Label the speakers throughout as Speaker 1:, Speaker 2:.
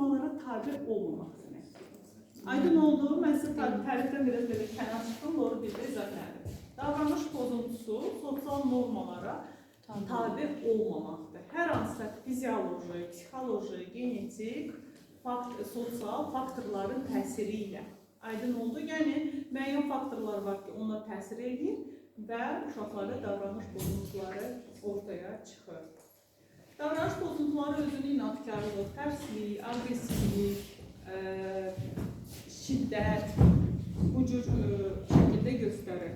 Speaker 1: normalara tabi olmamaq deməkdir. Aydın oldu, mən sizə tərifdən biraz belə kənar çıxdım, doğru bildi, izah elədim. Davranış pozuntusu sosial normalara tabi olmamaqdır. Hər hansısa fizioloji, psixoloji, genetik, fakt, sosial faktorların təsiri ilə. Aydın oldu. Yəni müəyyən faktorlar var ki, onlar təsir edir və uşaqlarda davranış pozuntuları ortaya çıxır. Davranış pozuntuları özünü inadkarlıq, tərslik, aqressivlik, ə, şiddət bu cür ə, şəkildə göstərir.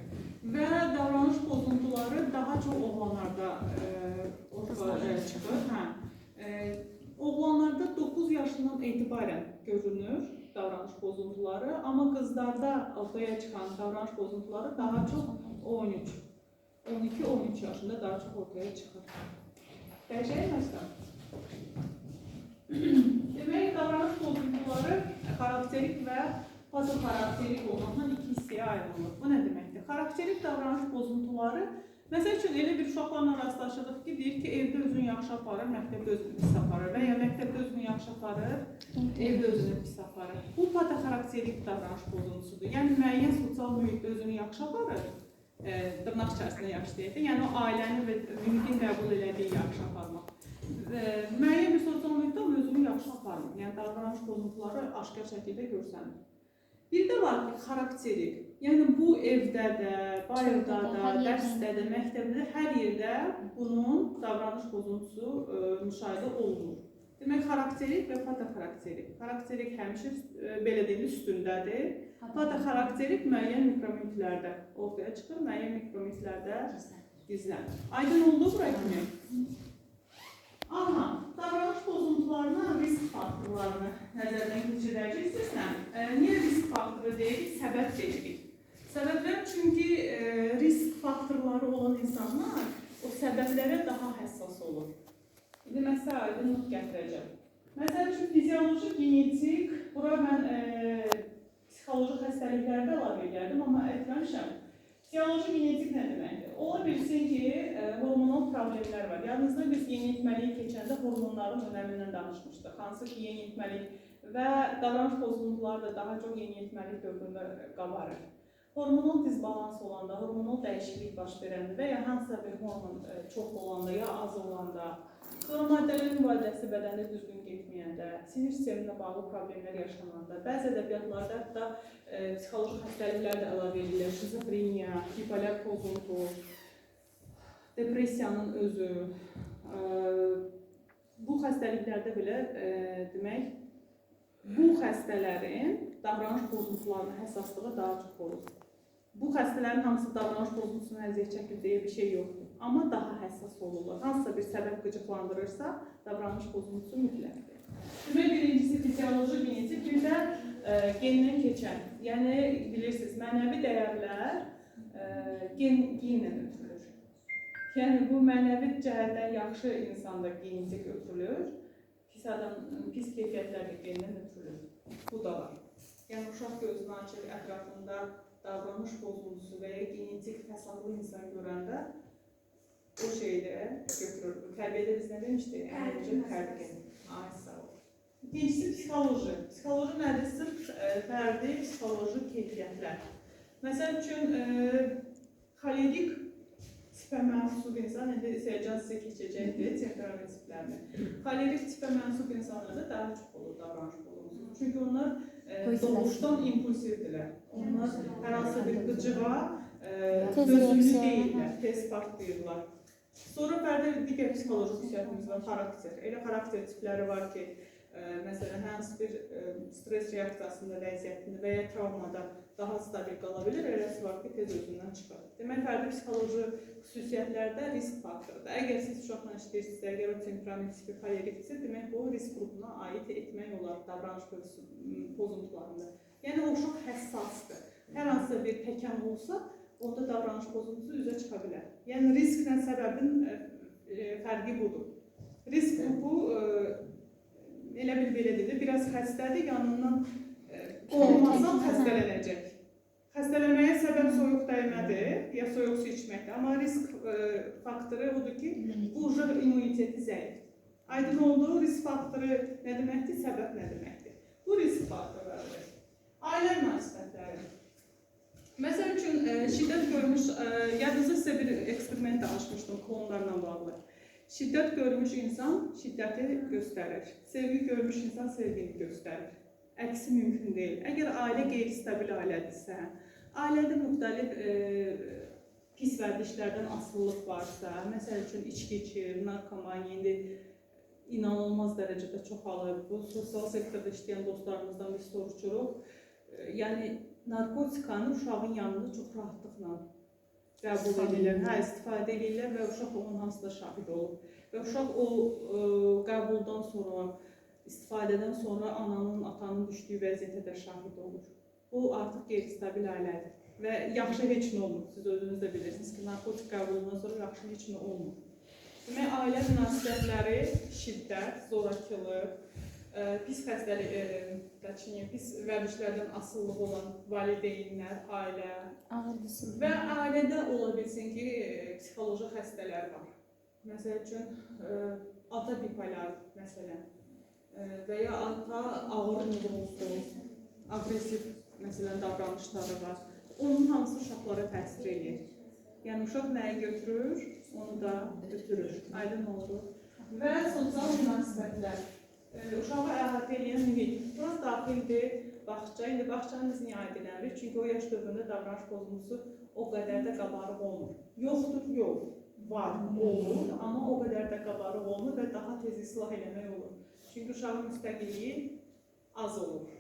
Speaker 1: Və davranış pozuntuları daha çox oğlanlarda ə, ortaya çıxır. Hə. Ə, oğlanlarda 9 yaşından etibarən görünür davranış pozuntuları, amma qızlarda ortaya çıxan davranış pozuntuları daha çox 13, 12-13 yaşında daha çox ortaya çıxır. Məsələn. Demək, davranış pozuntuları xarakterik və pazoxarakterik olmaqla iki hissəyə ayrılır. Bu nə deməkdir? Xarakterik davranış pozuntuları Məsəl üçün elə bir uşaqlarla rastlaşırıq ki, deyir ki, evdə özünü yaxşı aparır, məktəbdə özünü pis aparır və ya məktəbdə özünü yaxşı aparır, evdə özünü pis aparır. Bu pataxarakterik davranış pozuntusudur. Yəni müəyyən sosial mühitdə özünü yaxşı aparır, e, dırnaq içərisində yaxşı deyək də, yəni o ailənin və mühitin qəbul elədiyi yaxşı aparmaq. E, müəyyən bir sosial mühitdə özünü yaxşı aparmır. Yəni davranış pozuntuları aşkar şəkildə görsənir. Bir də var ki, xarakterik. Yəni bu evdə də, bayırda da, dərsdə də, məktəbdə də hər yerdə bunun davranış pozuntusu ə, müşahidə olunur. Demək xarakterik və pataxarakterik. Xarakterik həmişə ə, belə deyilir üstündədir. Pataxarakterik müəyyən mikromühitlərdə ortaya çıxır, müəyyən mikromühitlərdə gizlənir. Aydın oldu bura kimi? Amma davranış pozuntularına risk faktorlarını nəzərdən keçirəcək istəsəm, e, niyə risk faktoru deyirik, səbəb deyirik. Səbəblər çünki e, risk faktorları olan insanlar o səbəblərə daha həssas olur. İndi mən sizə aydınlıq gətirəcəm. Məsəl üçün fizioloji, genetik, bura mən e, psixoloji xəstəliklərdə əlavə edirdim, amma etməmişəm. Fizioloji genetik nə deməkdir? Ola bilsin ki, e, hormonal problemlər var. Yadınızda biz yeniyetməliyi keçəndə hormonların önəmindən danışmışdıq. Hansı ki, yeniyetməlik və davranış pozuntuları da daha çox yeniyetməlik dövründə qabarır. Hormonal disbalans olanda, hormonal dəyişiklik baş verəndə və ya hansısa bir hormon e, çox olanda ya az olanda, sonra maddələrin mübadiləsində bədəndə düzgün getməyəndə, sinir sisteminə bağlı problemlər yaşananda, bəzi ədəbiyyatlarda hətta e, psixoloji xəstəliklər də əlavə edilir. Şizofreniya, bipolar pozuntu, depressiyanın özü. E, bu xəstəliklərdə belə e, demək bu xəstələrin davranış pozuntularına həssaslığı daha çox olur. Bu xəstələrin hamısı davranış pozuntusuna əziyyət çəkir deyə bir şey yoxdur. Amma daha həssas olurlar. Hansısa bir səbəb qıcıqlandırırsa, davranış pozuntusu mütləqdir. Demək birincisi fizioloji genetik, bir də e, gendən keçən. Yəni bilirsiniz, mənəvi dəyərlər e, gen genlə ötürülür. Yəni bu mənəvi cəhətdən yaxşı insanda genetik ötürülür. Pis adam, pis keyfiyyətlər də gendən ötürülür. Bu da var. Yəni uşaq gözünü açır, ətrafında davranış pozuntusu və ya genetik fəsadlı insan görəndə o şeydə götürür. Tərbiyədə biz nə demişdik? Ənəlcə tərbiyə. Ay sağ ol. İkincisi psixoloji. Psixoloji nədir? Sırf e, fərdi psixoloji keyfiyyətlər. Məsəl üçün e, xolerik tipə mənsub insan, indi səyəcaz sizə keçəcəkdir temperament tiplərini. Xolerik tipə mənsub insanlarda daha çox olur davranış pozuntusu. Çünki onlar e, doğuşdan impulsivdirlər. Onlar hər hansı bir qıcığa e, dözümlü deyirlər, tez partlayırlar. Sonra fərdi digər psixoloji xüsusiyyətimiz var, xarakter. Elə xarakter tipləri var ki, ə, məsələn, hansı bir ə, stres reaksiyasında, vəziyyətində və ya travmada daha stabil qala bilir, eləsi var ki, tez özündən çıxır. Demək, fərdi psixoloji xüsusiyyətlərdə risk faktorudur. Əgər siz uşaqla işləyirsinizsə, əgər o temperament tipi xolerikdirsə, demək bu risk qrupuna aid etmək olar davranış poz- pozuntularında. Yəni o uşaq həssasdır. Hər hansısa bir təkan olsa, onda davranış pozuntusu üzə çıxa bilər. Yəni risklə səbəbin ə, ə, fərqi budur. Risk qrupu elə bil belə dedi, biraz xəstədir, yanından ə, olmasa xəstələnəcək. Xəstələnməyə səbəb soyuq dəymədir, ya soyuq su içməkdir. Amma risk ə, faktoru odur ki, bu uşaq immuniteti zəifdir. Aydın oldu, risk faktoru nə deməkdir, səbəb nə deməkdir? Bu risk faktorlarıdır. Ailə münasibətləri. Məsəl üçün, e, şiddət görmüş, e, yadınızda sizə bir eksperiment danışmışdım klonlarla bağlı. Şiddət görmüş insan şiddəti göstərir. Sevgi görmüş insan sevgini göstərir. Əksi mümkün deyil. Əgər ailə qeyri-stabil ailədirsə, ailədə müxtəlif e, pis vərdişlərdən asılılıq varsa, məsəl üçün içki içir, narkomaniya indi inanılmaz dərəcədə çoxalır. Bu sosial sektorda işləyən dostlarımızdan biz soruşuruq. E, Yəni narkotikanı uşağın yanında çox rahatlıqla qəbul edirlər, hə, istifadə edirlər və uşaq onun hamısına şahid olur. Və uşaq o ə, qəbuldan sonra, istifadədən sonra ananın, atanın düşdüyü vəziyyətə də şahid olur. Bu artıq qeyri-stabil ailədir və yaxşı heç nə olmur. Siz özünüz də bilirsiniz ki, narkotik qəbulundan sonra yaxşı heç nə olmur. Demək, ailə münasibətləri, şiddət, zorakılıq, pis xəstəlik, dəçini, e, pis vərdişlərdən asılılıq olan valideynlər, ailə
Speaker 2: Ailəsi.
Speaker 1: və ailədə ola bilsin ki, e, psixoloji xəstələr var. Məsəl üçün, e, ata bipolar, məsələn, və ya ata ağır nüvozdur, agresiv, məsələn, davranışları var. Onun hamısı uşaqlara təsir edir. Yəni, uşaq nəyi götürür, onu da götürür. Aydın olur. Və sosial münasibətlər. Uşağı əhatə edən mühit. Bura daxildir bağça. İndi bağçanı biz aid eləmirik? Çünki o yaş dövründə davranış pozuntusu o qədər də qabarıq olmur. Yoxdur, yox. Var, olur, amma o qədər də qabarıq olmur və daha tez islah eləmək olur. Çünki uşağın müstəqilliyi az olur.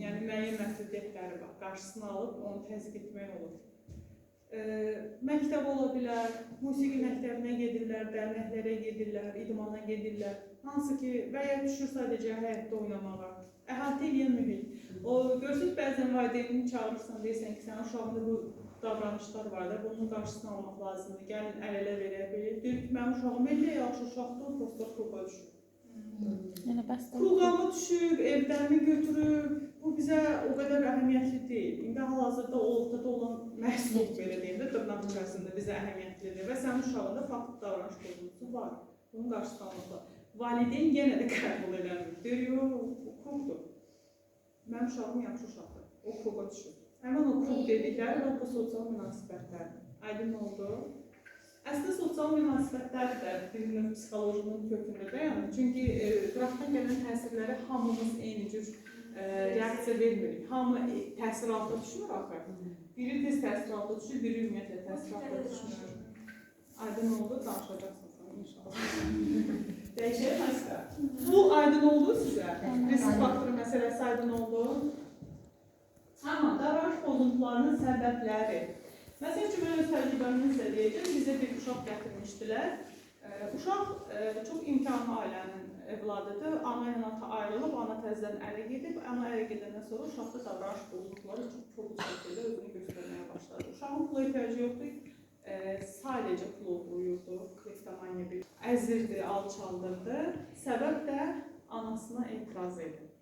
Speaker 1: Yəni müəyyən məhdudiyyətləri var. Qarşısını alıb onu təzyiq etmək olur. E, məktəb ola bilər, musiqi məktəbinə gedirlər, dərnəklərə gedirlər, idmana gedirlər. Hansı ki, və ya düşür sadəcə həyətdə oynamağa. Əhatə edən mühit. O görürsüz bəzən valideynini çağırırsan, deyirsən ki, sənin uşağında bu davranışlar var da, bunun qarşısını almaq lazımdır. Gəlin əl-ələ verək belə. Deyir ki, mənim uşağım elə yaxşı uşaqdır, prosta kruqa düşüb.
Speaker 2: Yəni bəs də-
Speaker 1: Kruqamı düşüb, evlərimi götürüb. Bu bizə o qədər əhəmiyyətli deyil. İndi hal-hazırda ortada olan məhsul belə deyim də dırnaq içərisində bizə əhəmiyyətlidir və sənin uşağında fakt davranış pozuntusu var. Bunun qarşısını almaq lazımdır. Valideyn yenə də qəbul eləmir. Deyir, yox, bu kruqdur. Mənim uşağım yaxşı uşaqdır. O kruqa düşür. Həmin o kruq dedikləri də bu sosial münasibətlərdir. Aydın oldu? Əslində sosial münasibətlər də bir növ psixologiyasının kökündə dayanır. Çünki e, qıraqdan gələn təsirlərə hamımız eyni cür e, reaksiya vermirik. Hamı e, təsir altında düşmür axı. Biri tez təsir altında düşür, biri ümumiyyətlə təsir altında düşmür. Aydın oldu, danışacaqsın sən inşallah. Dəyişək məsələ. Bu aydın oldu sizə? Risk faktoru məsələsi aydın oldu. Amma davranış pozuntularının səbəbləri. Məsəl üçün, mən öz təcrübəmdən sizə deyəcəm, bizə bir uşaq gətirmişdilər. Uşaq ə, çox imkanlı ailənin evladıdır. Ana ilə ata ayrılıb, ana təzədən ərə gedib. Ana ərə gedəndən sonra uşaqda davranış pozuntuları çox kobud şəkildə özünü göstərməyə başladı. Uşağın pula ehtiyacı yoxdur. Ə, sadəcə pul oğurluyurdu, kleptomaniya bir əzirdi, alçaldırdı. Səbəb də anasına etiraz edir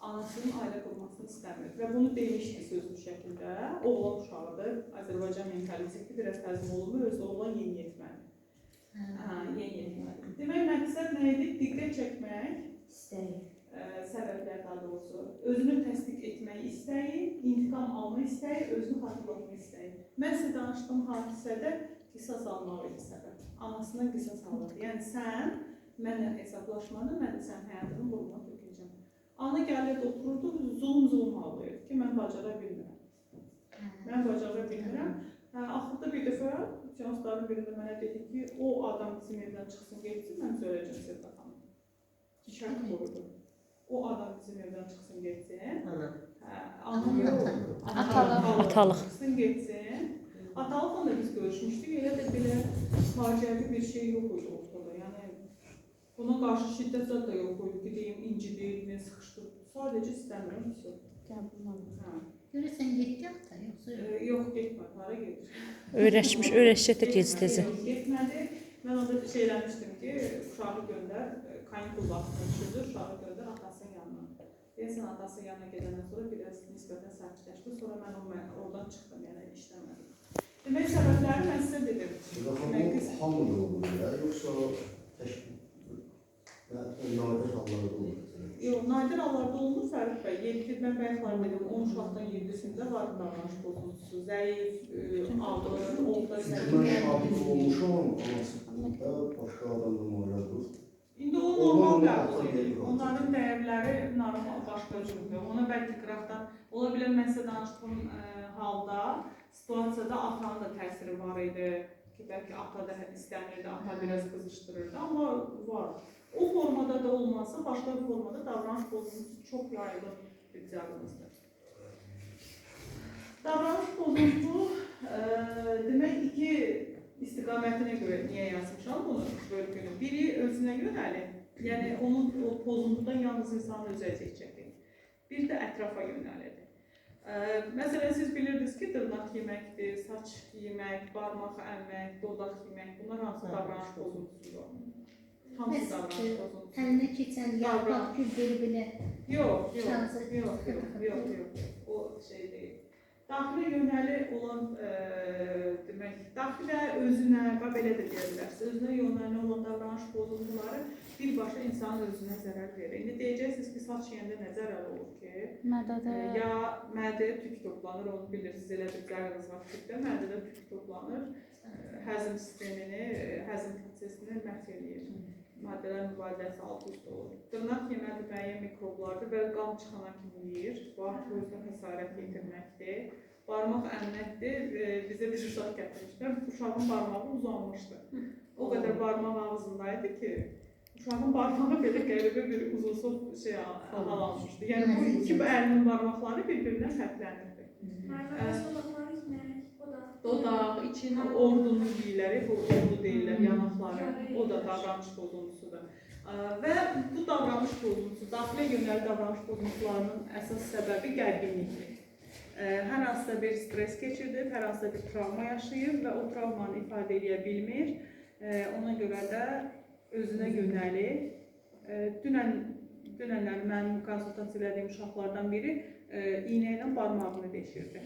Speaker 1: anasının ailə qurmasını istəmir və bunu demişdi sözlü şəkildə. Oğlan uşağıdır, Azərbaycan mentaliteti biraz təzim olunur, özü oğlan yeniyetməli. Hə, yeniyetməli. Demək məqsəd nə idi? Diqqət çəkmək,
Speaker 3: İstəyir.
Speaker 1: Ə, səbəblər daha doğrusu, özünü təsdiq etmək istəyi, intiqam alma istəyi, özünü xatırlatma istəyi. Mən sizə danışdığım hadisədə qisas almaq idi səbəb. Anasına qisas alırdı. Yəni sən mənlə hesablaşmanı, mən də sənin həyatını quruma tökəcəm. Ana gəlirdi, otururdu, zulm zulm ağlayırdı ki, mən bacara bilmirəm. Mən bacara bilmirəm. Hə, axırda bir dəfə seansların birində mənə dedi ki, o adam bizim evdən çıxsın, getsin, mən söyləyəcəm Sevda xanım. Şərt qoydu. O adam bizim evdən çıxsın getsin. Hə, anam yox.
Speaker 2: Atalıq.
Speaker 4: Atalıq.
Speaker 1: Çıxsın getsin. Atalıqla da biz görüşmüşdük. Elə də belə faciəvi bir şey yox idi ortada. Yəni buna qarşı şiddət zad da yox ee, idi. Bir deyim incidir, sıxışdırdı. Sadəcə istəmirəm. Qəbul Hə.
Speaker 3: Görəsən getdik də yoxsa?
Speaker 1: E, yox, getmədi. Hara gedir?
Speaker 4: Öyrəşmiş, öyrəşəcək gec tezə.
Speaker 1: Getmədi. Mən onda şeyləmişdim ki, uşağı göndər, ee, kanitul vaxtına düşürdü, uşağı göndər atası Deyəsən atasının yanına gedəndən sonra biraz nisbətən sakitləşdi. Sonra mən o mən oradan çıxdım, yəni işləmədim. Demək səbəbləri mən sizə dedim.
Speaker 5: Burada hamı hamı olur ya ya nadir hallarda olur.
Speaker 1: Yox, nadir hallarda olmur Fərid bəy. 7 mən bayaqlar dedim, 10 uşaqdan 7-sində var davranış pozuntusu, zəif, e, ağır,
Speaker 5: Çünki
Speaker 1: zəif.
Speaker 5: mən şahid olmuşam, anasında başqa adamla müalicədir.
Speaker 1: Normal edir. Onların dəyərləri normal başqa cürdür. Ona bəlkə qıraqdan ola bilər mən sizə danışdığım ə, halda situasiyada atanın da təsiri var idi ki, bəlkə ata da istəmirdi, ata biraz qızışdırırdı, amma var. O formada da olmasa, başqa bir formada davranış pozuntusu çox yayılır bir diaqnozdur. Davranış pozuntusu ə, demək iki istiqamətinə görə niyə yazmışam bunu bölgünü? Biri özünə yönəlir, yəni onun o pozuntudan yalnız insan özü əziyyət çəkir. Bir də ətrafa yönəlidir. Ə, Məsələn, siz bilirdiniz ki, dırnaq yeməkdir, saç yemək, barmaq əmmək, dodaq yemək, bunlar hansı davranış pozuntusudur? Hamısı davranış pozuntusu.
Speaker 3: Əlinə keçən yarpaq gül belə belə.
Speaker 1: Yox, yox, yox, yox, yox, yox. O şey deyil. Daxilə yönəli olan e, demək, daxilə özünə, və belə də deyə bilərsiniz, özünə yönəli olan davranış pozuntuları birbaşa insanın özünə zərər verir. İndi deyəcəksiniz ki, saç yeyəndə nə zərər olur ki?
Speaker 2: Mədədə
Speaker 1: E, ya mədəyə tük toplanır, onu bilirsiniz, elə bir zərəriniz var tükdə, mədədə tük toplanır, e, həzm sistemini, həzm prosesini məhv eləyir. Maddələr mübadiləsi alt üst olur. Dırnaq yeməli müəyyən mikroblardır və qan çıxana kimi yeyir. Bu artıq özünə xəsarət yetirməkdir. Barmaq əməkdir. E, bizə bir uşaq gətirmişlər. Uşağın barmağı uzanmışdı. O qədər barmaq ağzındaydı ki, uşağın barmağı belə qəribə bir uzunsov şey al- hal almışdı. Yəni bu iki əlinin barmaqları bir-birindən fərqlənirdi. Dodaq, için ordunu deyirlər, bu ordu deyirlər, yanaqları, o da davranış pozuntusudur. Və bu davranış pozuntusu, daxilə yönəli davranış pozuntularının əsas səbəbi gərginlikdir. Hər hansısa bir stres keçirdib, hər hansısa bir travma yaşayıb və o travmanı ifadə edə bilmir. Ona görə də özünə yönəlik. Ə, Dünən dünənlər mənim konsultasiya elədiyim uşaqlardan biri iynə ilə barmağını deşirdi.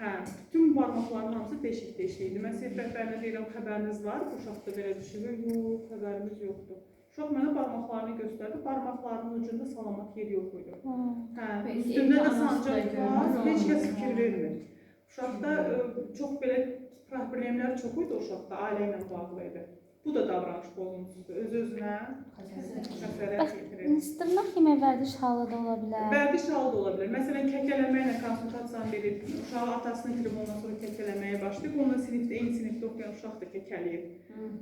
Speaker 1: Hə, bütün barmaqların hamısı deşik-deşik idi. Mən sinif rəhbərinə deyirəm, xəbəriniz var? Uşaqda belə düşünür. Yox, xəbərimiz yoxdur. Uşaq mənə barmaqlarını göstərdi. Barmaqlarının ucunda salamat yer yox idi. Hə, üstündə də sancaq var. Heç kəs fikir vermir. Uşaqda ə, çox belə problemlər çox idi uşaqda, ailə ilə bağlı idi. Bu da davranış pozuntusudur. Öz-özünə xəsarət yetirir.
Speaker 2: Dırnaq yemək vərdiş halı da ola bilər.
Speaker 1: Vərdiş halı da ola bilər. Məsələn, kəkələməklə konsultasiyanı verib, uşağı atasını itirib ondan sonra kəkələməyə başlayıb, onunla sinifdə, eyni sinifdə oxuyan uşaq da kəkələyir.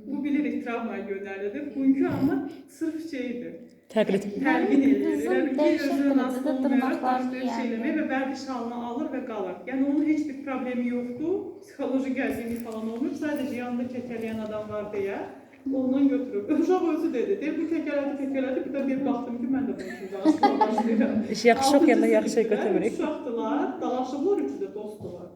Speaker 1: Bu bilirik travmaya yönəlidir. Bugünkü amma sırf şeydir.
Speaker 4: Təqlid.
Speaker 1: Təlqin edir.
Speaker 2: Bizim
Speaker 1: Yəni ki, özünün
Speaker 2: dırnaqlarını
Speaker 1: başlayır şey eləməyə və vərdiş halını alır və qalır. Yəni onun heç bir problemi yoxdur. Psixoloji gərginlik falan olmur. Sadəcə yanında kəkələyən adam var deyə ondan götürüb. Uşaq özü dedi. Deyir bu kəkələdi, kəkələdi. Bir də bir baxdım ki, mən də bunun üçün danışmağa başlayıram.
Speaker 4: Yaxşı oxuyanda yaxşı götürmürük.
Speaker 1: Uşaqdılar, dalaşıblar, üçü də dostdular.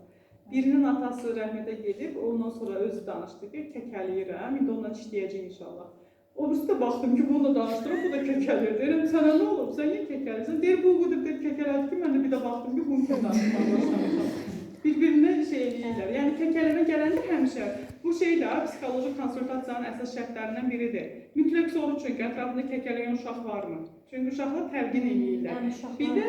Speaker 1: Birinin atası rəhmətə gedib, ondan sonra özü danışdı ki, kəkələyirəm, indi ondan işləyəcək inşallah. O birisi də baxdım ki, bunu da danışdırıb, bu da kəkələyir. Deyirəm, sənə nə olub, sən niyə kəkəlirsən? Deyir, bu qədər deyir, kəkələdi ki, mən də bir də baxdım ki, bunu da danışmağa. Bir-birinə şey eləyirlər. Yəni kəkələmə gələndə həmişə bu şey də psixoloji konsultasiyanın əsas şərtlərindən biridir. Mütləq soru çünki ətrafında kəkələyən uşaq varmı? Çünki uşaqlar təlqin eləyirlər. Bir də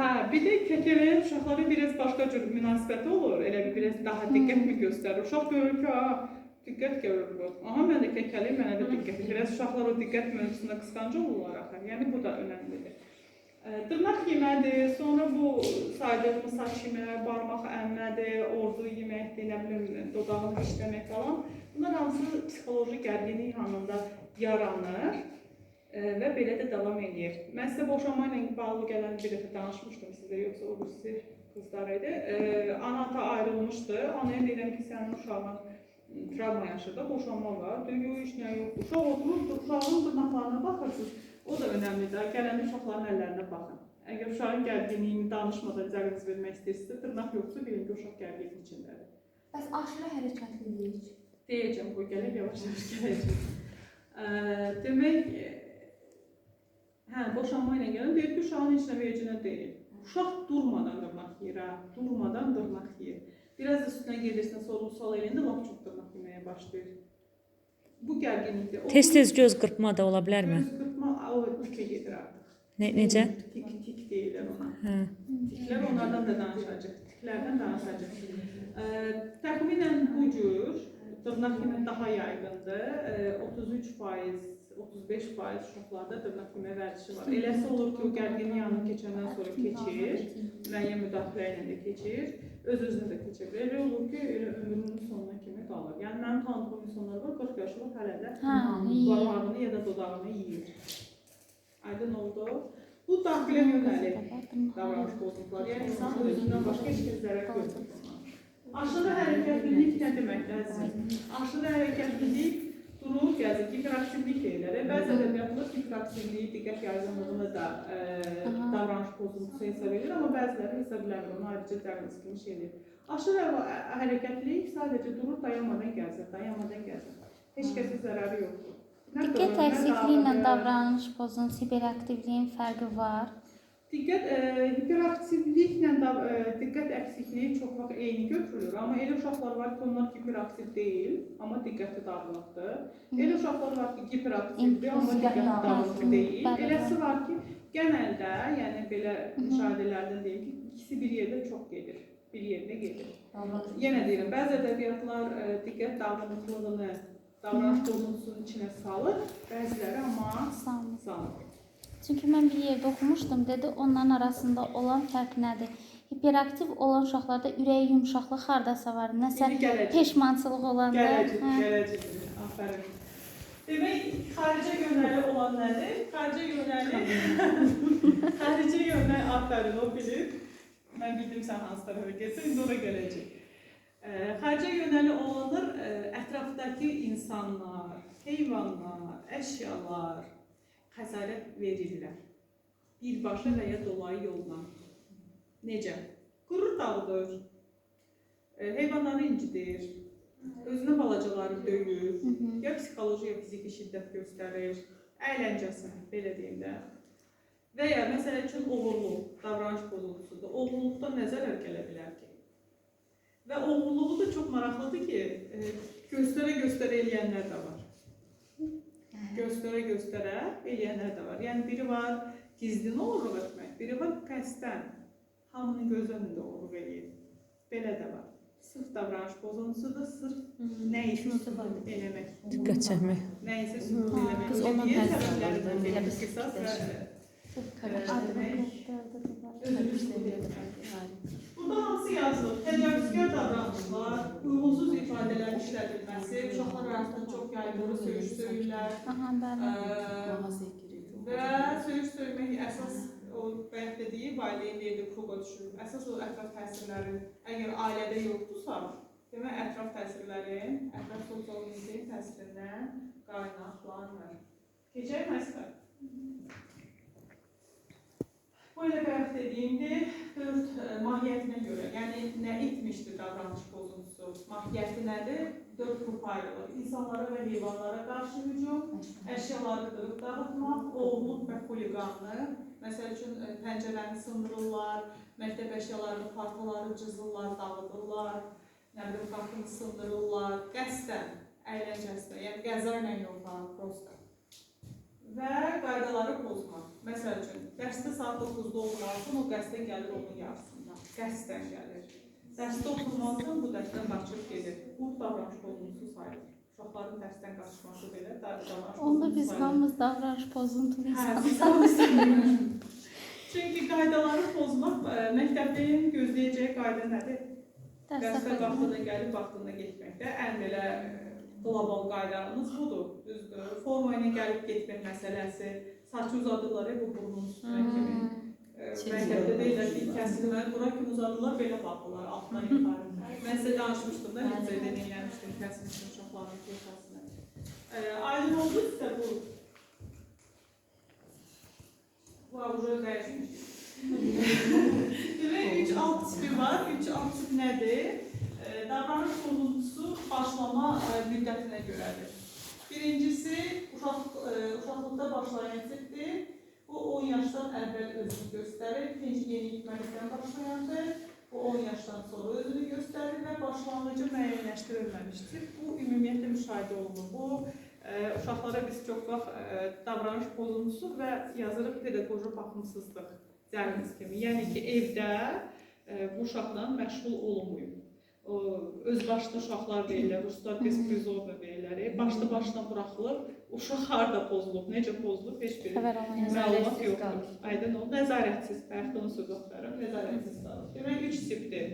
Speaker 1: hə, bir də kəkələyən uşaqlara biraz başqa cür münasibəti olur. Elə bir biraz daha diqqətmi göstərir. Uşaq görür ki, ha, diqqət görür bu. Aha, mən də kəkəliyim, mənə də diqqət. Biraz uşaqlar o diqqət mövzusunda qısqancı olurlar axı. Yəni bu da önəmlidir. Dırnaq yemədir, sonra bu saydığımız saç yeməyi, barmaq əmmədir, ordu yeməkdir, nə bilim, dodağını işləmək falan. Bunlar hamısı psixoloji gərginlik anında yaranır və belə də davam edir. Mən sizə boşanma ilə bağlı gələn bir dəfə danışmışdım sizə, yoxsa o birisi qızlar idi. Ə, Ana ata ayrılmışdı. Anaya deyirəm ki, sənin uşağın travma yaşadı, boşanma var. Deyir, yox, heç nə yox. Uşaq oturur, uşağın dırnaqlarına baxırsınız. O da önəmlidir. Gələndə uşaqların əllərinə baxın. Əgər uşağın gərginliyini danışmadan diaqnoz vermək istəyirsinizsə, dırnaq yoxsa bilin ki, uşaq gərginlik içindədir.
Speaker 6: Bəs aşırı hərəkətlilik.
Speaker 1: Deyəcəm, qoy gələk yavaş-yavaş gələcək. Demək, hə, boşanma ilə gələn deyir ki, uşağın heç nə vecinə deyil. Uşaq durmadan dırnaq yeyir, durmadan dırnaq yeyir. Biraz da üstünə gedirsən, sorğu sual eləyəndə lap çox dırnaq yeməyə başlayır. bu gərginlikdə olur.
Speaker 4: Tez-tez göz qırpma da ola bilərmi?
Speaker 1: Göz qırpma o tikə gedir artıq.
Speaker 4: Ne, necə?
Speaker 1: Tik tik deyirlər ona.
Speaker 4: Hə.
Speaker 1: Tiklər onlardan da danışacaq. Tiklərdən danışacaq. Ə, təxminən bu cür dırnaq kimi daha yayğındır. Ə, 33%, 35% uşaqlarda dırnaq kimi vərdişi var. Eləsi olur ki, o gərginlik anı keçəndən sonra keçir, müəyyən müdaxilə ilə də keçir, öz-özünə də keçir. Elə olur ki, elə ömrünün sonuna kimi qalır. Yəni mənim tanıdığım insanlar var, 40 yaşı var, hələ də barmağını ya da dodağını yeyir. Aydın oldu. Bu daxilə yönəlik davranış pozuntuları. Yəni insan özündən başqa heç bir zərər görmür. Aşırı hərəkətlilik nə deməkdir əzizim? Aşırı hərəkətlilik durur, gəzir, hiperaktivlik deyirlər. E, Bəzi ədəbiyyatlar hiperaktivliyi, diqqət yayğınlığını da e,
Speaker 2: Aha.
Speaker 1: davranış pozuntusu hesab edir, amma bəziləri hesab eləmir, onu ayrıca diaqnoz kimi şey edir. Aşırı hə- hərəkətlilik sadəcə durur, dayanmadan gəzir, dayanmadan gəzir. Heç kəsə zərəri yoxdur.
Speaker 2: Diqqət əksikliyi ilə davranış pozuntusu, hiperaktivliyin fərqi var.
Speaker 1: Diqqət e, hiperaktivliklə da e, diqqət əksikliyi çox vaxt eyni götürülür, amma elə uşaqlar var ki, onlar hiperaktiv deyil, amma diqqəti dağınıqdır. Elə uşaqlar var ki, hiperaktivdir, amma diqqəti dağınıq deyil. Eləsi var ki, genəldə, yəni belə müşahidələrdən deyim ki, ikisi bir yerdə çox gedir, bir yerinə gedir. Yenə deyirəm, bəzi ədəbiyyatlar e, diqqət dağınıqlığını davranış pozuntusunun içinə salır, bəziləri amma salmır.
Speaker 2: Çünki mən bir yerdə oxumuşdum, dedi, onların arasında olan fərq nədir? Hiperaktiv olan uşaqlarda ürəyi yumşaqlıq hardasa var, nəsə peşmançılıq olanda.
Speaker 1: Gələcək,
Speaker 2: hə.
Speaker 1: gələcək. Afərin. Demək, xaricə yönəli olan nədir? Xaricə yönəli xaricə yönəli afərin o bilir. Mən bildim sən hansı tərəfə getsən, indi ora gələcək. Ə, Xaricə yönəli olanlar ə, ətrafdakı insanlar, heyvanlar, əşyalar xəsarət verirlər. Birbaşa və ya dolayı yolla. Necə? Qurur dağıdır, ə, heyvanları incidir, özünə balacaları döyür, ya psixoloji, ya fiziki şiddət göstərir, əyləncəsi, belə deyim də. Və ya məsəl üçün oğurluq, davranış pozuntusudur. Oğurluqdan nə zərər gələ bilər ki? Və oğurluğu da çox maraqlıdır ki, e, göstərə-göstərə eləyənlər də var. Göstərə-göstərə eləyənlər də var. Yəni biri var gizlin oğurluq etmək, biri var qəsdən hamının göz önündə oğurluq eləyir. Belə də var. Sırf davranış pozuntusudur, sırf nə sübut eləmək.
Speaker 4: Diqqət çəkmək.
Speaker 1: Nə isə sübut eləmək.
Speaker 7: Qız ondan
Speaker 1: Niyə
Speaker 7: həzz
Speaker 1: səbəblərindən
Speaker 7: alırdı,
Speaker 1: biri
Speaker 7: elə bir
Speaker 1: qisas və Burada hamısı yazılır. Təcavüzkar davranışlar, uyğunsuz ifadələrin işlədilməsi, uşaqlar arasında çox yaygın söyüş söyürlər
Speaker 2: Aha, bəli.
Speaker 1: Ə, və söyüş söymək əsas o bayaq dediyi valideyn deyildi, kruqa düşür. Əsas o ətraf təsirlərin, əgər ailədə yoxdursa, demək ətraf təsirlərin, ətraf sosial mühitin təsirindən qaynaqlanır. Keçək məsələ. Bu elə bayaq dediyimdir, dörd ə, mahiyyətinə görə, yəni nə etmişdir davranış pozuntusu, mahiyyəti nədir? Dörd qrupa ayrılır. İnsanlara və heyvanlara qarşı hücum, əşyaları qırıb dağıtmaq, oğurluq və xuliqanlıq. Məsəl üçün ə, pəncərəni sındırırlar, məktəb əşyalarını, partaları cızırlar, dağıdırlar, nə bilim qapını sındırırlar, qəsdən, əyləncəsinə, yəni qəzayla yox, ha, prosta və qaydaları pozmaq. Məsəl üçün, dərsdə saat 9-da olmalısan, o qəsdən gəlir onun yarısında. Qəsdən gəlir. Dərsdə oturmalısan, bu dərsdən qaçıb gedir. Bu davranış pozuntusu sayılır. Uşaqların dərsdən qaçması belə da- davranış
Speaker 2: Onda biz hamımız davranış pozuntulu insanlar.
Speaker 1: siz hamısınız. Çünki qaydaları pozmaq ə, məktəblinin gözləyəcəyi qayda nədir? Dərsdə vaxtında gəlib vaxtında getməkdə ən belə qlobal qaydalarımız budur. Düzdür. Forma ilə gəlib getmək məsələsi, saçı uzadırlar bu burnun üstünə kimi.
Speaker 2: Hmm.
Speaker 1: Ə, Məktəbdə deyirlər ki, kəsilmə, bura kimi uzadırlar, belə baxırlar altdan yuxarı. Mən sizə danışmışdım da, necə deneyləmişdim kəsilmiş uşaqların keyfəsinə. Ə, Aydın oldu sizə bu? Bu avro dəyişmiş. Demək, üç alt tipi var. Üç alt tip nədir? Ə, Davranış pozuntusu başlama ə, müddətinə görədir. Birincisi, uşaq, ə, uşaqlıqda başlayan tipdir. Bu 10 yaşdan əvvəl özünü göstərir. İkinci yeniyetməlikdən başlayandır. Bu 10 yaşdan sonra özünü göstərir və başlanğıcı müəyyənləşdirilməmişdir. Bu ümumiyyətlə müşahidə olunur. Bu e, uşaqlara biz çox vaxt e, davranış pozuntusu və yazırıq pedaqoji baxımsızlıq diaqnoz kimi. Yəni ki, evdə e, bu uşaqla məşğul olunmayıb. O özbaşlı uşaqlar deyirlər, ruslar besprizovna deyirlər. E, Başlı başına buraxılıb, uşaq harda pozulub, necə pozulub heç bir məlumat yoxdur. Aydın ol, nəzarətsiz, bəlkə onu söz oxtarım, nəzarətsiz qalır. Demək 3 tipdir.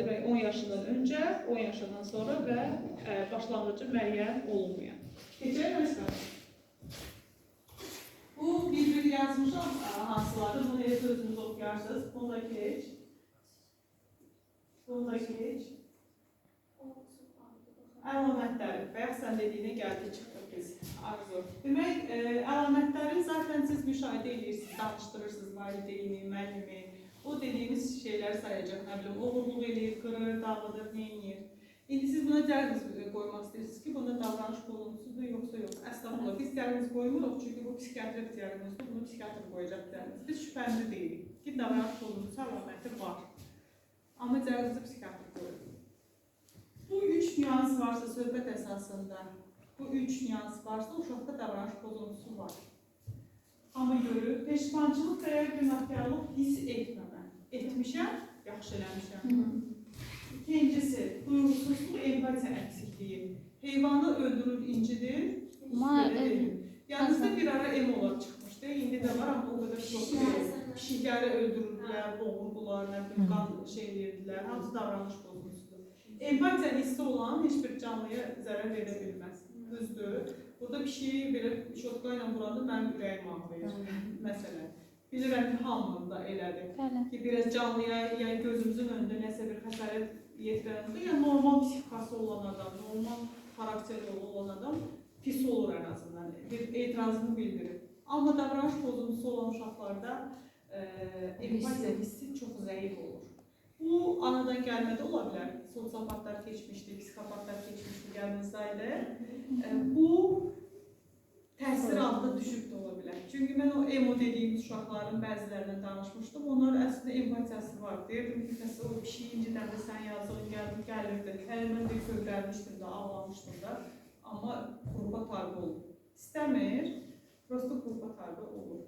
Speaker 1: Demək 10 yaşından öncə, 10 yaşından sonra və başlanğıcı müəyyən olunmayan. Keçək məsələn. Bu bir-bir yazmışam hansıları, bunu evdə özünüz oxuyarsınız. Bunu da keç. Bunu da keç. Əlamətləri. Bayaq sən dediyinə gəldi çıxdıq biz. Arzu. Demək, ə, əlamətləri zaten siz müşahidə edirsiniz, danışdırırsınız valideyni, müəllimi. O dediyiniz şeyləri sayacaq, nə bilim, oğurluq eləyir, qırır, dağıdır, neyinir. İndi siz buna diaqnoz qoymaq istəyirsiniz ki, bunda davranış pozuntusudur, yoxsa yox. Əslində biz diaqnoz qoymuruq, çünki bu psixiatrik diaqnozdur, bunu psixiatr qoyacaq diaqnoz. Biz şübhəli deyilik ki, davranış pozuntusu əlaməti var. Amma diaqnozu psixiatr qoyur. Bu üç nüans varsa söhbət əsasında, bu üç nüans varsa uşaqda davranış pozuntusu var. Amma görür, peşmançılıq və ya günahkarlıq hiss etməmə. Etmişəm, yaxşı eləmişəm. İkincisi, duyğusuzluq, empatiya əksikliyi. Heyvanı öldürür, incidir. Yalnızda bir ara emolar çıxmışdı. İndi də var, amma o qədər çox deyil. Pişikləri öldürürdülər, boğurdular, nə bilim, qan şey edirdilər. Hamısı davranış pozuntusudur. Empatiya hissi olan heç bir canlıya zərər verə bilməz. Düzdür. Burada pişiyi belə şotka ilə vuranda mənim ürəyim ağrıyır. Məsələn. Bilirəm ki, hamının da elədir.
Speaker 2: Bəli.
Speaker 1: Ki biraz canlıya, yəni gözümüzün önündə nəsə bir xəsarət yetirəndə, yəni normal psixikası olan adam, normal xarakterli olan adam pis olur ən azından. Bir etirazını bildirir. Amma davranış pozuntusu olan uşaqlarda e, empatiya hissi çox zəif olur. Bu anadan gəlmə də ola bilər. Sosiopatlar keçmişdi, psixopatlar keçmişdi, yadınızdaydı. E, bu təsir altında düşüb də ola bilər. Çünki mən o emo dediyimiz uşaqların bəzilərinə danışmışdım. Onların əslində empatiyası var. Deyirdim ki, məsələn, o pişiyi incitəndə sən yazığın gəldi, gəlirdi. Hələ mən də kövrəlmişdim də, ağlamışdım da. Amma qrupa tabi oldu. İstəmir, prosto qrupa tabi olur.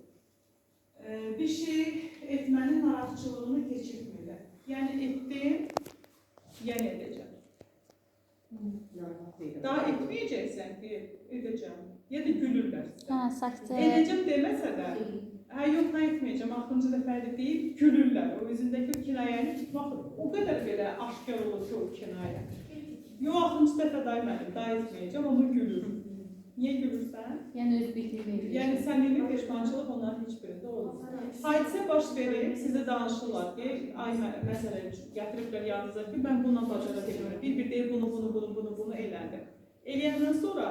Speaker 1: Ee, bir şey etmənin narahatçılığını keçirmirlər. Yəni etdim, yenə edəcəm. Daha etməyəcəksən ki, edəcəm. Ya da gülürlər sizə.
Speaker 2: Hə, sakitə.
Speaker 1: Edəcəm deməsə də, hə yox, nə etməyəcəm, axırıncı dəfədir deyib gülürlər. O üzündəki o kinayəni tutmaq o qədər belə aşkar olur ki, o kinayə. Yox, axırıncı dəfə dayı mənim, daha etməyəcəm, amma gülürüm. Niyə gülürsən?
Speaker 6: Yəni öz bitirmə
Speaker 1: Yəni səmimi peşmançılıq onların heç birində olmur. Hadisə baş verib, sizə danışırlar ki, ay mə- məsələn gətiriblər yanınıza ki, mən buna bacara bilmirəm. Bir-bir deyir bunu, bunu, bunu, bunu, bunu elədi. Eləyəndən sonra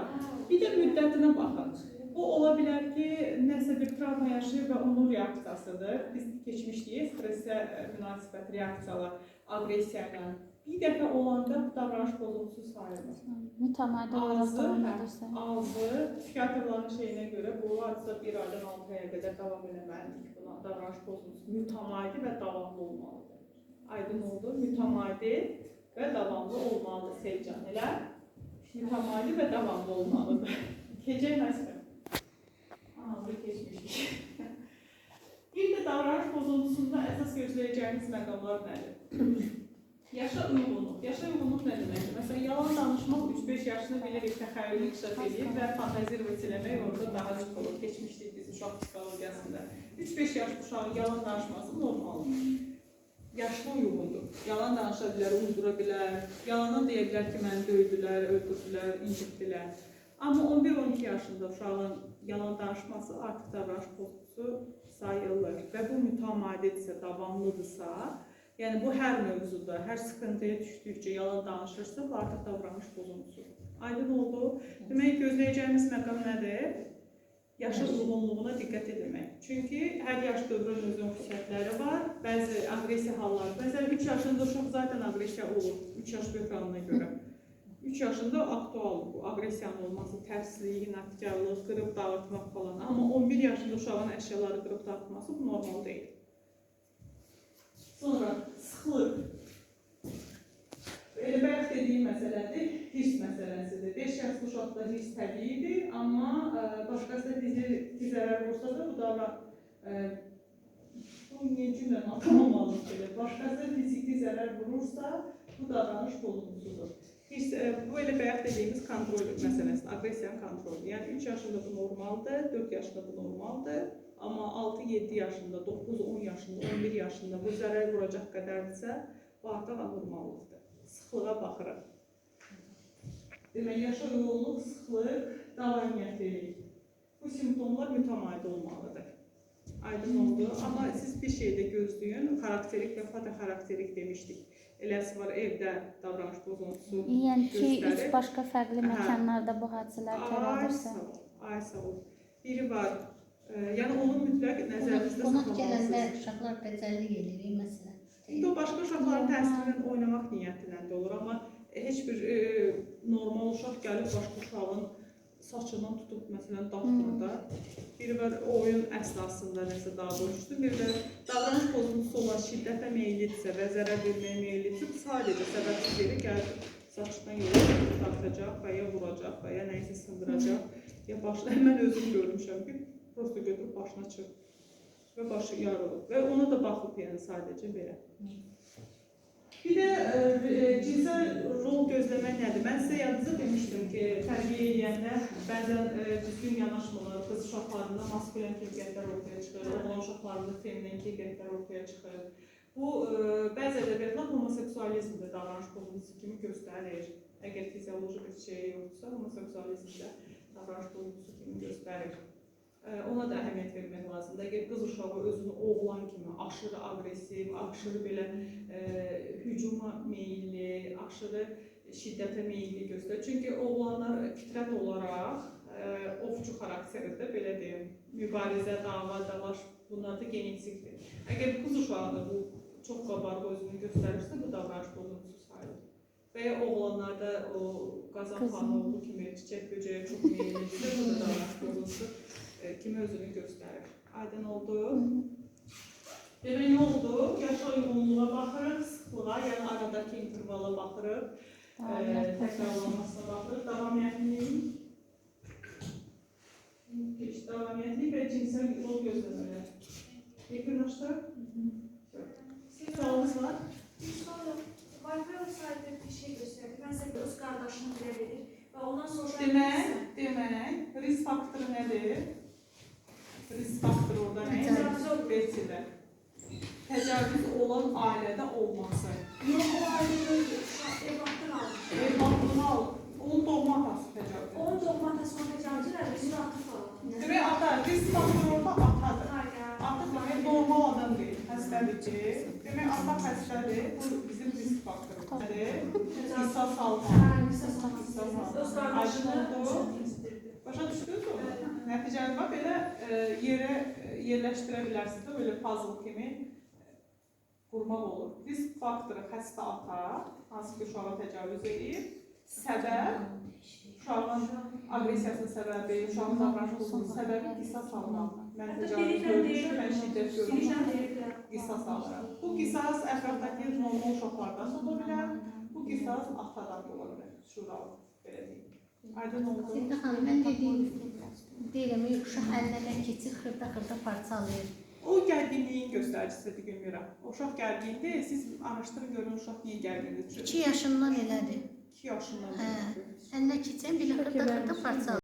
Speaker 1: bir də müddətinə baxın. Bu ola bilər ki, nəsə bir travma yaşayır və onun reaksiyasıdır. Biz keçmişdik, stressə ə, münasibət reaksiyalar, aqressiya ilə. Bir dəfə olanda davranış pozuntusu sayılır.
Speaker 2: Mütəmadi olaraq davam edirsə.
Speaker 1: ağzı psixiatrların şeyinə görə bu hadisə bir aydan 6 aya qədər davam eləməlidir ki, buna davranış pozuntusu mütəmadi və davamlı olmalıdır. Aydın oldu, mütəmadi və davamlı olmalıdır sevcanilər. Mütəmadi və davamlı olmalıdır. Keçək məsələn. Bu keçmişik. bir də davranış pozuntusunda əsas gözləyəcəyiniz məqamlar nədir? Yaşa uyğunluq. Yaşa uyğunluq nə deməkdir? Məsələn, yalan danışmaq 3-5 yaşını bilirik, təxəyyülü inkişaf edir və fantazir eləmək orada daha çox olur. Keçmişdik biz uşaq psixologiyasında. 3-5 yaş uşağın yalan danışması normaldır. Yaşlı uyğundur. Yalan danışa bilər, uydura bilər. Yalandan deyə bilər ki, məni döydülər, öldürdülər, incitdilər. Amma 11-12 yaşında uşağın yalan danışması artıq davranış pozuntusu sayılır və bu mütəmadidirsə, davamlıdırsa, Yəni bu hər mövzuda, hər sıxıntıya düşdükcə yalan danışırsa, bu artıq davranış pozuntusudur. Aydın oldu. Demək gözləyəcəyimiz məqam nədir? Yaşa uyğunluğuna diqqət etmək. Çünki hər yaş dövrün özünün xüsusiyyətləri var. Bəzi aqressiya halları. Məsələn, 3 yaşında uşaq zaten aqressiya olur. 3 yaş böhranına görə. 3 yaşında aktual bu aqressiyanın olması, tərslik, inadkarlıq, qırıb dağıtmaq falan. Amma 11 yaşında uşağın əşyaları qırıb dağıtması bu normal deyil. Sonra sıxlıq. Elə bayaq dediyim məsələdir, hirs məsələsidir. 5 yaşlı uşaqda hirs təbiidir, amma ə, başqasına fizi zərər vursa da bu davran ə, bu niyə cümlə tamamlanır belə. Başqasına fiziki zərər vurursa, bu davranış pozuntusudur. Hirs, ə, bu elə bayaq dediyimiz kontrol məsələsidir, aqressiyanın kontrolu. Yəni 3 yaşında bu normaldır, 4 yaşında bu normaldır. Amma 6-7 yaşında, 9-10 yaşında, 11 yaşında bu zərər vuracaq qədərdirsə, bu artıq anormallıqdır. Sıxlığa baxırıq. Deməli, yaşa yoğunluq, sıxlıq, davamiyyətlilik. Bu simptomlar mütəmadi olmalıdır. Aydın oldu. Amma siz bir şey də gözləyin. Xarakterik və fotoxarakterik demişdik. Eləsi var evdə davranış pozuntusu
Speaker 2: Yəni ki, üç başqa fərqli məkanlarda bu hadisələr törədirsə.
Speaker 1: ay sağ ol. Biri var. E, yəni onu mütləq nəzərinizdə
Speaker 3: Qonaq gələndə
Speaker 1: saxlamalısınız.
Speaker 3: uşaqlar bəcərlik edir məsələn.
Speaker 1: İndi o başqa uşaqların təsirindən oynamaq niyyətindən də olur, amma heç bir e, normal uşaq gəlib başqa uşağın saçından tutub məsələn dartmır da. Biri var oyun əsnasında nəsə davranışdır, bir də davranış pozuntusu olan şiddətə meyillidirsə və zərər verməyə meyillidirsə, sadəcə səbəbsiz yeri gəlib saçdan yola dartacaq və ya vuracaq və ya nəyisə sındıracaq. Ya başına mən özüm görmüşəm ki, prosta götürüb başına çıx və başı yarılıb və ona da baxıb yəni sadəcə belə. Bir də e, e, cinsəl rol gözləmək nədir? Mən sizə yadınızda demişdim ki, tərbiyə edəndə bəzən e, düzgün yanaşmırlar, qız uşaqlarında maskulin keyfiyyətlər ortaya çıxır, oğlan uşaqlarında feminin keyfiyyətlər ortaya çıxır. Bu e, bəzi ədəbiyyatlar homoseksualizmdə davranış pozuntusu kimi göstərir. Əgər fizioloji bir şey yoxdursa, homoseksualizmdə davranış pozuntusu kimi göstərir. Ə, Ona da əhəmiyyət vermək lazımdır. Əgər qız uşağı özünü oğlan kimi aşırı aqressiv, aşırı belə ə, hücuma meylli, aşırı şiddətə meylli göstərir. Çünki oğlanlar fitrət olaraq ə, ovçu xarakterində belə deyim, mübarizə, dava, dalaş bunlar da genetikdir. Əgər qız uşağı da bu çox qabarıq özünü göstərirsə, bu davranış pozuntusu sayılır. Və ya oğlanlarda o qazan xanı olduğu kimi çiçək böcəyə çox meyllidirsə, bu da davranış pozuntusu e, kimi özünü göstərir. Aydın oldu. Demək nə oldu? Yaşa yoğunluğa baxırıq, sıxlığa, yəni aradakı intervala baxırıq, e, təkrarlanmasına baxırıq, davamiyyətlilik, davamiyyətlilik və cinsel rol gözləmələr. Yekunlaşdı? Sualınız var?
Speaker 6: Sonra Wi-Fi olsaydı bir şey gösterdi. Mesela öz kardeşini bile verir. Ve ondan sonra...
Speaker 1: Demək, demək, risk faktoru nədir? Risk faktoru orada nə?
Speaker 6: Təcavüz
Speaker 1: Besidə. Təcavüz olan ailədə olması.
Speaker 6: Yok o ayrı evlattan aldı.
Speaker 1: Evladlığını al, onun doğma atası təcavüz.
Speaker 6: Onun doğma atasına tecavüz eder. Bizim atı falan.
Speaker 1: Demək, ata, risk faktoru orada atadır.
Speaker 6: Aynen.
Speaker 1: Ata demək, normal adam deyil, xəstədir ki. Demək, ata xəstədir, bu bizim risk faktorudur. Qisas alma.
Speaker 6: Yani kısa sonra öz kardeşini
Speaker 1: Aydın oldu.
Speaker 6: çok incittirdi.
Speaker 1: Başa düşdünüz mü? Nəticədə bax belə e, yerə e, yerləşdirə bilərsiniz də belə puzzle kimi e, qurmaq olur. Risk faktoru xəstə ata, hansı ki uşağa təcavüz edir. Səbəb uşağın aqressiyasının səbəbi, uşağın davranış pozuntusunun səbəbi qisas almaq. Mən təcavüz görmüşəm, mən şiddət görmüşəm. Qisas alıram. Bu qisas ətrafdakı normal uşaqlardan da ola bilər. Bu qisas atadan da ola bilər. Şuralı belə deyim. Aydın oldu.
Speaker 3: Zində xanım, mən dediyim deyirəm, uşaq əlindən keçir, xırda-xırda parçalayır.
Speaker 1: O gərginliyin göstəricisidir Gülmira. O uşaq gərgindir. Siz araşdırın görün uşaq niyə gərgindir.
Speaker 3: 2 yaşından elədir.
Speaker 1: 2 yaşından
Speaker 3: Hə. Əlinə keçən belə xırda-xırda parçalayır.